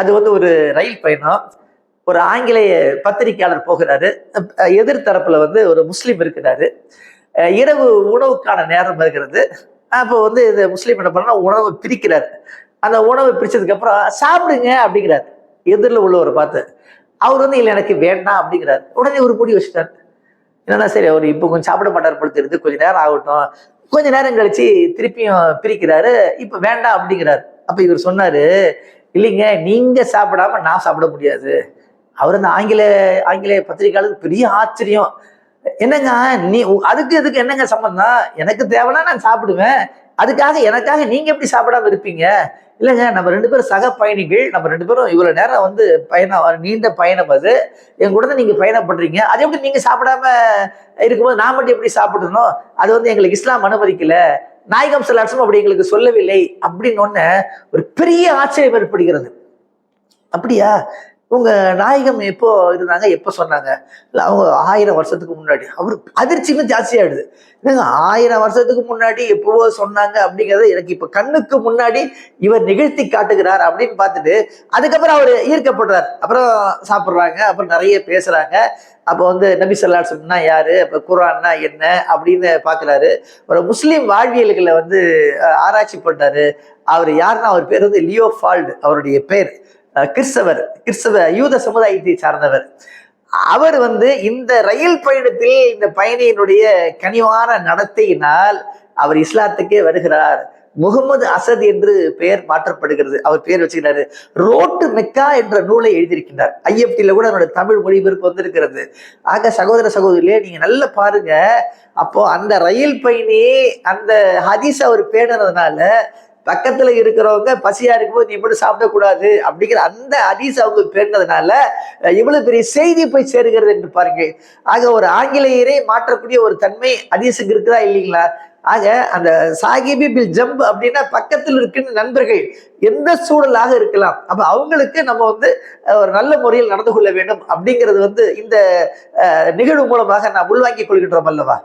அது வந்து ஒரு ரயில் பயணம். ஒரு ஆங்கிலேய பத்திரிகையாளர் போகிறாரு. எதிர்த்தரப்புல வந்து ஒரு முஸ்லீம் இருக்கிறாரு. இரவு உணவுக்கான நேரம் இருக்கிறது அப்போ வந்து இந்த முஸ்லீம் என்ன பண்ணா உணவை பிரிக்கிறார். அந்த உணவை பிரிச்சதுக்கு அப்புறம் சாப்பிடுங்க அப்படிங்கிறார். எதிரில் உள்ளவர் பார்த்து அவர் வந்து இல்லை எனக்கு வேண்டாம் அப்படிங்கிறார். உடனே ஒரு பொடி வச்சுட்டார். என்னன்னா சரி அவர் இப்போ கொஞ்சம் சாப்பிட மாட்டார் போல தெரியுது. கொஞ்ச நேரம் ஆகட்டும். கொஞ்ச நேரம் கழிச்சு திருப்பியும் பிரிக்கிறாரு. இப்போ வேண்டாம் அப்படிங்கிறார். அப்போ இவர் சொன்னாரு இல்லைங்க நீங்கள் சாப்பிடாம நான் சாப்பிட முடியாது. அவர் அந்த ஆங்கில ஆங்கிலேய பத்திரிகையாளருக்கு பெரிய ஆச்சரியம். என்னங்க நீ அதுக்கு இதுக்கு என்னங்க சம்மந்தம் எனக்கு தேவைன்னா நான் சாப்பிடுவேன். அதுக்காக எனக்காக நீங்க எப்படி சாப்பிடாம இருப்பீங்க? இல்லைங்க நம்ம ரெண்டு பேரும் சக பயணிகள். நம்ம ரெண்டு பேரும் இவ்வளோ நேரம் வந்து பயணம் நீண்ட பயணம் அது. என் கூட தான் நீங்க பயணம் பண்றீங்க. அது எப்படி நீங்க சாப்பிடாம இருக்கும்போது நான் மட்டும் எப்படி சாப்பிடணும்? அது வந்து எங்களுக்கு இஸ்லாம் அனுமதிக்கல. நாயகம் சலாட்சம் அப்படி எங்களுக்கு சொல்லவில்லை. அப்படின்னு ஒன்று ஒரு பெரிய ஆச்சரியம் ஏற்படுகிறது. அப்படியா? உங்கள் நாயகம் எப்போ இருந்தாங்க எப்போ சொன்னாங்க? இல்லை அவங்க ஆயிரம் வருஷத்துக்கு முன்னாடி. அவர் அதிர்ச்சி இன்னும் ஜாஸ்தியாயிடுது. என்னங்க ஆயிரம் வருஷத்துக்கு முன்னாடி எப்போவோ சொன்னாங்க அப்படிங்கிறத எனக்கு இப்போ கண்ணுக்கு முன்னாடி இவர் நிகழ்த்தி காட்டுகிறார் அப்படின்னு பார்த்துட்டு அதுக்கப்புறம் அவர் ஈர்க்கப்படுறார். அப்புறம் சாப்பிட்றாங்க அப்புறம் நிறைய பேசுகிறாங்க அப்போ வந்து நபி சொல்லாட் சொன்னா யாரு? அப்போ குரான்னா என்ன? அப்படின்னு பார்க்குறாரு. ஒரு முஸ்லீம் வாழ்வியல்களை வந்து ஆராய்ச்சி பண்ணாரு அவர் யாருன்னா அவர் பேர் வந்து லியோ ஃபால்டு அவருடைய பேர் கிறிஸ்தவர் கிறிஸ்தவ யூத சமுதாயத்தை சார்ந்தவர். அவர் வந்து இந்த ரயில் பயணத்தில் இந்த பயணியினுடைய கனிவான நடத்தையினால் அவர் இஸ்லாத்துக்கே வருகிறார். முகமது அசத் என்று பெயர் மாற்றப்படுகிறது. அவர் பெயர் வச்சுக்கிறாரு. ரோட்டு மெக்கா என்ற நூலை எழுதியிருக்கின்றார். ஐஎஃப்டியில் கூட அவருடைய தமிழ் மொழிபெயர்ப்பு வந்திருக்கிறது. ஆக சகோதர சகோதரிகளே நீங்க நல்லா பாருங்க. அப்போ அந்த ரயில் பயணி அந்த ஹதீஸ் அவர் பேடுறதுனால பக்கத்துல இருக்கிறவங்க பசியா இருக்கும்போது நீ மட்டும் சாப்பிடக்கூடாது அப்படிங்கிற அந்த அதிச அவங்க பேர்ந்ததுனால இவ்வளோ இவ்வளவு பெரிய செய்தி போய் சேருகிறது என்று பாருங்க ஆக ஒரு ஆங்கிலேயரை மாற்றக்கூடிய ஒரு தன்மை ஹதீஸுக்கு இருக்குதா இல்லைங்களா? ஆக அந்த சாகிபி பில் ஜம்ப் அப்படின்னா பக்கத்தில் இருக்கின்ற நண்பர்கள் எந்த சூழலாக இருக்கலாம்? அப்போ அவங்களுக்கு நம்ம வந்து ஒரு நல்ல முறையில் நடந்து கொள்ள வேண்டும் அப்படிங்கிறது வந்து இந்த நிகழ்வு மூலமாக நான் உள்வாங்கிக் கொள்கின்றோம் அல்லவா?